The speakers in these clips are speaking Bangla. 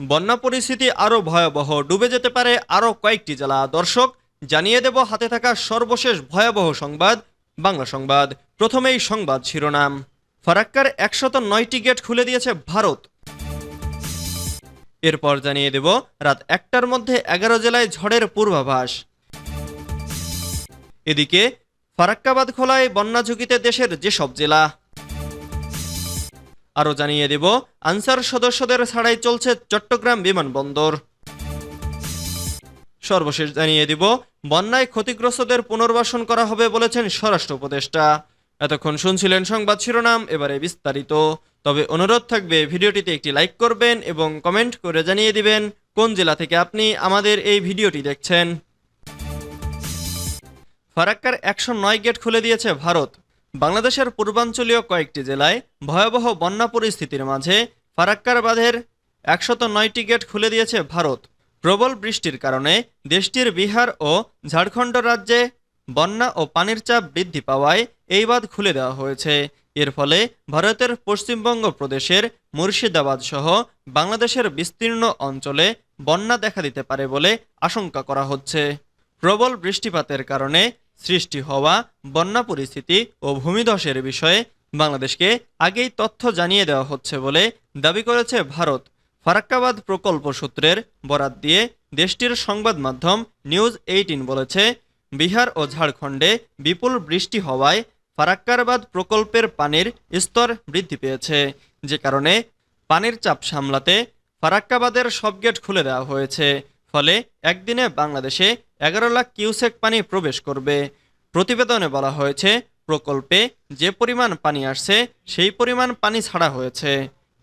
বন্যা পরিস্থিতি আরও ভয়াবহ। ডুবে যেতে পারে আরও কয়েকটি জেলা। দর্শক, জানিয়ে দেব, হাতে থাকা সর্বশেষ ভয়াবহ সংবাদ, বাংলা সংবাদ। প্রথমেই সংবাদ শিরোনাম। ফারাক্কার একশত নয়টি গেট খুলে দিয়েছে ভারত। এরপর জানিয়ে দেব, রাত একটার মধ্যে এগারো জেলায় ঝড়ের পূর্বাভাস। এদিকে, ফারাক্কাবাদ খোলায় বন্যা ঝুঁকিতে দেশের যেসব জেলা। আরও জানিয়ে দেব, আনসার সদস্যদের ছাড়াই চলছে চট্টগ্রাম বিমানবন্দর। সর্বশেষ জানিয়ে দিব, বন্যায় ক্ষতিগ্রস্তদের পুনর্বাসন করা হবে বলেছেন স্বরাষ্ট্র উপদেষ্টা। এতক্ষণ শুনছিলেন সংবাদ শিরোনাম, এবারে বিস্তারিত। তবে অনুরোধ থাকবে, ভিডিওটিতে একটি লাইক করবেন এবং কমেন্ট করে জানিয়ে দিবেন কোন জেলা থেকে আপনি আমাদের এই ভিডিওটি দেখছেন। ফারাক্কার একশো নয় গেট খুলে দিয়েছে ভারত। বাংলাদেশের পূর্বাঞ্চলীয় কয়েকটি জেলায় ভয়াবহ বন্যা পরিস্থিতির মাঝে ফারাক্কার বাঁধের একশত নয়টি গেট খুলে দিয়েছে ভারত। প্রবল বৃষ্টির কারণে দেশটির বিহার ও ঝাড়খণ্ড রাজ্যে বন্যা ও পানির চাপ বৃদ্ধি পাওয়ায় এই বাঁধ খুলে দেওয়া হয়েছে। এর ফলে ভারতের পশ্চিমবঙ্গ প্রদেশের মুর্শিদাবাদ সহ বাংলাদেশের বিস্তীর্ণ অঞ্চলে বন্যা দেখা দিতে পারে বলে আশঙ্কা করা হচ্ছে। প্রবল বৃষ্টিপাতের কারণে সৃষ্টি হওয়া বন্যা পরিস্থিতি ও ভূমিধসের বিষয়ে বাংলাদেশকে আগেই তথ্য জানিয়ে দেওয়া হচ্ছে বলে দাবি করেছে ভারত। ফারাক্কাবাদ প্রকল্প সূত্রের বরাত দিয়ে দেশটির সংবাদ মাধ্যম নিউজ এইটিন বলেছে, বিহার ও ঝাড়খণ্ডে বিপুল বৃষ্টি হওয়ায় ফারাক্কারবাদ প্রকল্পের পানির স্তর বৃদ্ধি পেয়েছে। যে কারণে পানির চাপ সামলাতে ফারাক্কাবাদের সব গেট খুলে দেওয়া হয়েছে। ফলে একদিনে বাংলাদেশে এগারো লাখ কিউসেক পানি প্রবেশ করবে। প্রতিবেদনে বলা হয়েছে, প্রকল্পে যে পরিমাণ পানি আসছে, সেই পরিমাণ পানি ছাড়া হয়েছে।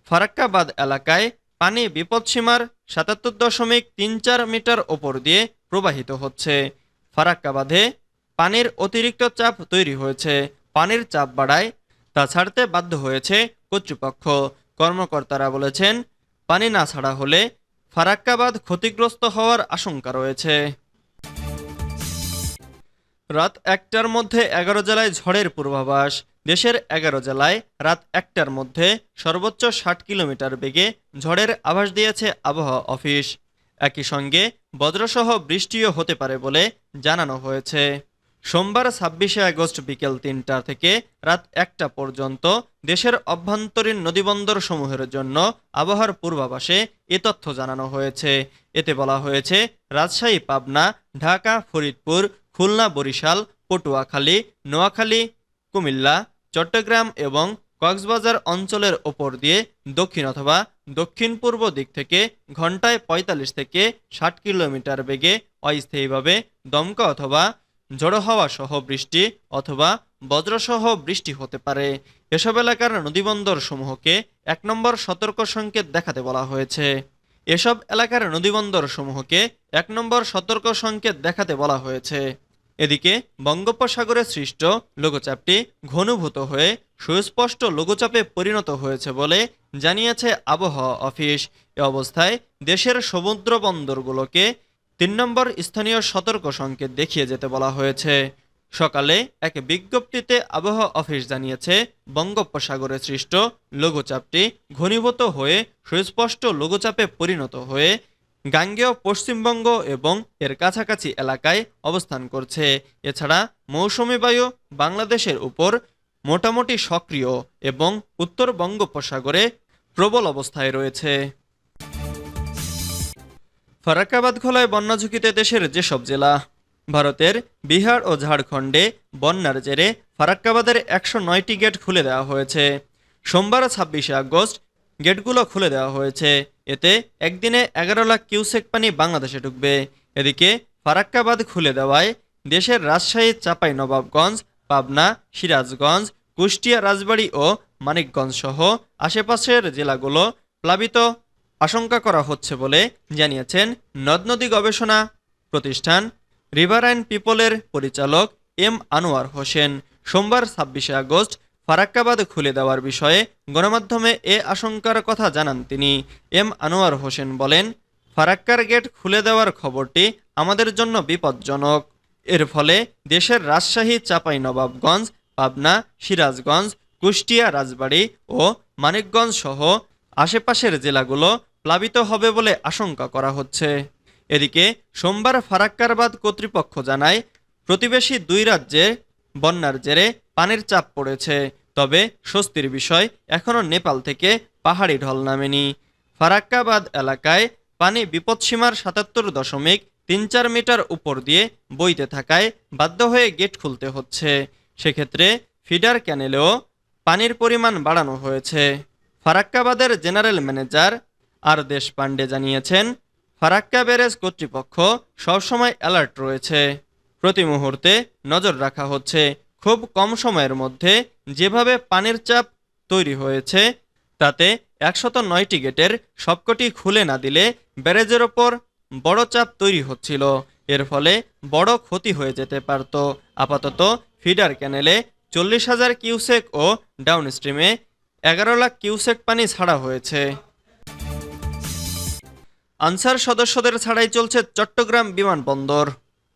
ফারাক্কাবাদ এলাকায় পানি বিপদসীমার সাতাত্তর দশমিক তিন চার মিটার ওপর দিয়ে প্রবাহিত হচ্ছে। ফারাক্কাবাদে পানির অতিরিক্ত চাপ তৈরি হয়েছে। পানির চাপ বাড়ায়, তা ছাড়তে বাধ্য হয়েছে কর্তৃপক্ষ। কর্মকর্তারা বলেছেন, পানি না ছাড়া হলে ফারাক্কাবাদ ক্ষতিগ্রস্ত হওয়ার আশঙ্কা রয়েছে। রাত একটার মধ্যে এগারো জেলায় ঝড়ের পূর্বাভাস। দেশের এগারো জেলায় রাত একটার মধ্যে সর্বোচ্চ ষাট কিলোমিটার বেগে ঝড়ের আভাস দিয়েছে আবহাওয়া অফিস। একই সঙ্গে বজ্রসহ বৃষ্টিও হতে পারে বলে জানানো হয়েছে। সোমবার ছাব্বিশে আগস্ট বিকেল তিনটা থেকে রাত একটা পর্যন্ত দেশের অভ্যন্তরীণ নদীবন্দর সমূহের জন্য আবহাওয়ার পূর্বাভাসে এ তথ্য জানানো হয়েছে। এতে বলা হয়েছে, রাজশাহী, পাবনা, ঢাকা, ফরিদপুর, খুলনা, বরিশাল, পটুয়াখালী, নোয়াখালী, কুমিল্লা, চট্টগ্রাম এবং কক্সবাজার অঞ্চলের ওপর দিয়ে দক্ষিণ অথবা দক্ষিণ পূর্ব দিক থেকে ঘন্টায় ৪৫ থেকে ষাট কিলোমিটার বেগে অস্থায়ীভাবে দমকা অথবা ঝড়ো হাওয়া সহ বৃষ্টি অথবা বজ্রসহ বৃষ্টি হতে পারে। এসব এলাকার নদীবন্দর সমূহকে এক নম্বর সতর্ক সংকেত দেখাতে বলা হয়েছে। এসব এলাকার নদীবন্দর সমূহকে এক নম্বর সতর্ক সংকেত দেখাতে বলা হয়েছে। এদিকে বঙ্গোপসাগরে সৃষ্ট লঘুচাপটি ঘনীভূত হয়ে সুস্পষ্ট লঘুচাপে পরিণত হয়েছে বলে জানিয়েছে আবহাওয়া অফিস। এ অবস্থায় দেশের সমুদ্র বন্দরগুলোকে তিন নম্বর স্থানীয় সতর্ক সংকেত দেখিয়ে যেতে বলা হয়েছে। সকালে এক বিজ্ঞপ্তিতে আবহাওয়া অফিস জানিয়েছে, বঙ্গোপসাগরে সৃষ্ট লঘুচাপটি ঘনীভূত হয়ে সুস্পষ্ট লঘুচাপে পরিণত হয়ে গাঙ্গেয় পশ্চিমবঙ্গ এবং এর কাছাকাছি এলাকায় অবস্থান করছে। এছাড়া মৌসুমি বায়ু বাংলাদেশের উপর মোটামুটি সক্রিয় এবং উত্তর বঙ্গোপসাগরে প্রবল অবস্থায় রয়েছে। ফারাক্কাবাদ খোলায় বন্যা ঝুঁকিতে দেশের যেসব জেলা, ভারতের বিহার ও ঝাড়খণ্ডে বন্যার জেরে ফারাক্কাবাদের একশো নয়টি গেট খুলে দেওয়া হয়েছে। সোমবার ছাব্বিশে আগস্ট গেটগুলো খুলে দেওয়া হয়েছে। এতে একদিনে এগারো লাখ কিউসেক পানি বাংলাদেশে ঢুকবে। এদিকে ফারাক্কাবাদ খুলে দেওয়ায় দেশের রাজশাহী চাপাই নবাবগঞ্জ পাবনা, সিরাজগঞ্জ, কুষ্টিয়া, রাজবাড়ী ও মানিকগঞ্জ সহ আশেপাশের জেলাগুলো প্লাবিত আশঙ্কা করা হচ্ছে বলে জানিয়েছেন নদ নদী গবেষণা প্রতিষ্ঠান রিভারাইন পিপলের পরিচালক এম আনোয়ার হোসেন। সোমবার ছাব্বিশে আগস্ট ফারাক্কাবাদ খুলে দেওয়ার বিষয়ে গণমাধ্যমে এ আশঙ্কার কথা জানান তিনি। এম আনোয়ার হোসেন বলেন, ফারাক্কার গেট খুলে দেওয়ার খবরটি আমাদের জন্য বিপজ্জনক। এর ফলে দেশের রাজশাহী, চাপাই নবাবগঞ্জ, পাবনা, সিরাজগঞ্জ, কুষ্টিয়া, রাজবাড়ী ও মানিকগঞ্জ সহ আশেপাশের জেলাগুলো প্লাবিত হবে বলে আশঙ্কা করা হচ্ছে। এদিকে সোমবার ফারাক্কারবাদ কর্তৃপক্ষ জানায়, প্রতিবেশী দুই রাজ্যে বন্যার জেরে পানির চাপ পড়েছে। তবে স্বস্তির বিষয়, এখনও নেপাল থেকে পাহাড়ি ঢল নামেনি। ফারাক্কাবাদ এলাকায় পানি বিপদসীমার সাতাত্তর দশমিক তিন চার মিটার উপর দিয়ে বইতে থাকায় বাধ্য হয়ে গেট খুলতে হচ্ছে। সেক্ষেত্রে ফিডার ক্যানেলেও পানির পরিমাণ বাড়ানো হয়েছে। ফারাক্কাবাদের জেনারেল ম্যানেজার আর দেশ পান্ডে জানিয়েছেন, ফারাক্কা ব্যারেজ কর্তৃপক্ষ সবসময় অ্যালার্ট রয়েছে। প্রতি মুহূর্তে নজর রাখা হচ্ছে, খুব কম সময়ের মধ্যে যেভাবে পানির চাপ তৈরি হয়েছে, তাতে একশত নয়টি গেটের সবকটি খুলে না দিলে ব্যারেজের ওপর বড় চাপ তৈরি হচ্ছিল। এর ফলে বড় ক্ষতি হয়ে যেতে পারত। আপাতত ফিডার ক্যানেলে চল্লিশ হাজার কিউসেক ও ডাউনস্ট্রিমে এগারো লাখ কিউসেক পানি ছাড়া হয়েছে। আনসার সদস্যদের ছাড়াই চলছে চট্টগ্রাম বিমানবন্দর।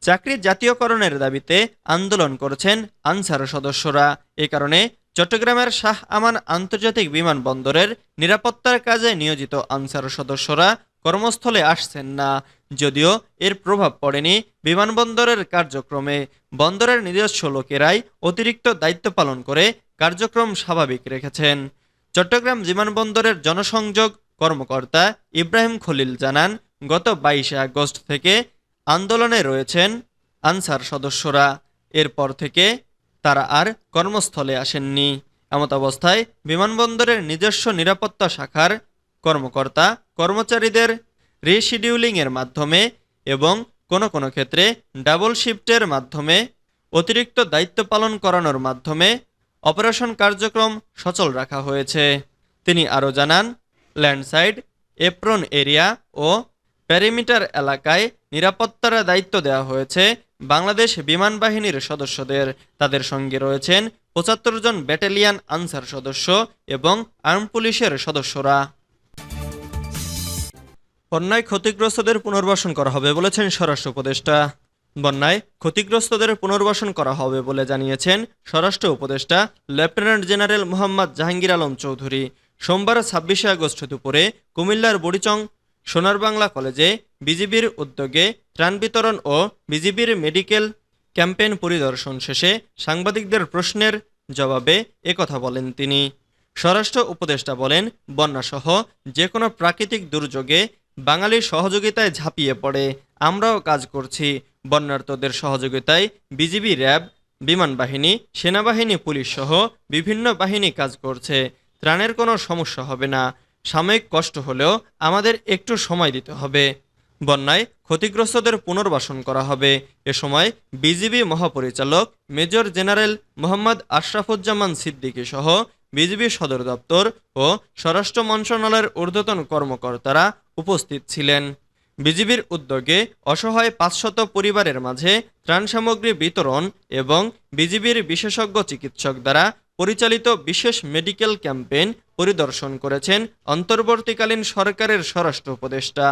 চাকরি জাতীয়করণের দাবিতে আন্দোলন করেছেন আনসার সদস্যরা। এ কারণে চট্টগ্রামের শাহ আমান আন্তর্জাতিক বিমানবন্দরের নিরাপত্তার কাজে নিয়োজিত আনসার সদস্যরা কর্মস্থলে আসছেন না। যদিও এর প্রভাব পড়েনি বিমানবন্দরের কার্যক্রমে। বন্দরের নিজস্ব লোকেরাই অতিরিক্ত দায়িত্ব পালন করে কার্যক্রম স্বাভাবিক রেখেছেন। চট্টগ্রাম বিমানবন্দরের জনসংযোগ কর্মকর্তা ইব্রাহিম খলিল জানান, গত বাইশে আগস্ট থেকে আন্দোলনে রয়েছেন আনসার সদস্যরা। এরপর থেকে তারা আর কর্মস্থলে আসেননি। এমত অবস্থায় বিমানবন্দরের নিজস্ব নিরাপত্তা শাখার কর্মকর্তা, কর্মচারীদের রিশিডিউলিংয়ের মাধ্যমে এবং কোনো কোনো ক্ষেত্রে ডাবল শিফটের মাধ্যমে অতিরিক্ত দায়িত্ব পালন করানোর মাধ্যমে অপারেশন কার্যক্রম সচল রাখা হয়েছে। তিনি আরও জানান ল্যান্ডসাইড, এপ্রন এরিয়া ও প্যারিমিটার এলাকায় নিরাপত্তার দায়িত্ব দেওয়া হয়েছে বাংলাদেশ বিমান বাহিনীর সদস্যদের। তাদের সঙ্গে রয়েছেন পঁচাত্তর জন ব্যাটালিয়ান আনসার সদস্য এবং আর্ম পুলিশের সদস্যরা। বন্যায় ক্ষতিগ্রস্তদের পুনর্বাসন করা হবে বলেছেন স্বরাষ্ট্র উপদেষ্টা। বন্যায় ক্ষতিগ্রস্তদের পুনর্বাসন করা হবে বলে জানিয়েছেন স্বরাষ্ট্র উপদেষ্টা লেফটেন্যান্ট জেনারেল মোহাম্মদ জাহাঙ্গীর আলম চৌধুরী। সোমবার ছাব্বিশে আগস্ট দুপুরে কুমিল্লার বুড়িচং সোনার বাংলা কলেজে বিজিবির উদ্যোগে ত্রাণ বিতরণ ও বিজিবির মেডিকেল ক্যাম্পেইন পরিদর্শন শেষে সাংবাদিকদের প্রশ্নের জবাবে একথা বলেন তিনি। স্বরাষ্ট্র উপদেষ্টা বলেন, বন্যাসহ যে কোনো প্রাকৃতিক দুর্যোগে বাঙালির সহযোগিতায় ঝাঁপিয়ে পড়ে, আমরাও কাজ করছি। বন্যার্তদের সহযোগিতায় বিজিবি র্যাব, বিমান বাহিনী, সেনাবাহিনী, পুলিশ সহ বিভিন্ন বাহিনী কাজ করছে। ত্রাণের কোনো সমস্যা হবে না। সাময়িক কষ্ট হলেও আমাদের একটু সময় দিতে হবে। বন্যায় ক্ষতিগ্রস্তদের পুনর্বাসন করা হবে। এ সময় বিজিবি মহাপরিচালক মেজর জেনারেল মোহাম্মদ আশরাফুজ্জামান সিদ্দিকী সহ বিজিবি সদর দপ্তর ও স্বরাষ্ট্র মন্ত্রণালয়ের ঊর্ধ্বতন কর্মকর্তারা উপস্থিত ছিলেন। বিজিবির উদ্যোগে অসহায় পাঁচশত পরিবারের মাঝে ত্রাণ সামগ্রী বিতরণ এবং বিজিবির বিশেষজ্ঞ চিকিৎসক দ্বারা পরিচালিত বিশেষ মেডিকেল ক্যাম্পেইন পরিদর্শন করেছেন অন্তর্বর্তীকালীন সরকারের স্বরাষ্ট্র উপদেষ্টা।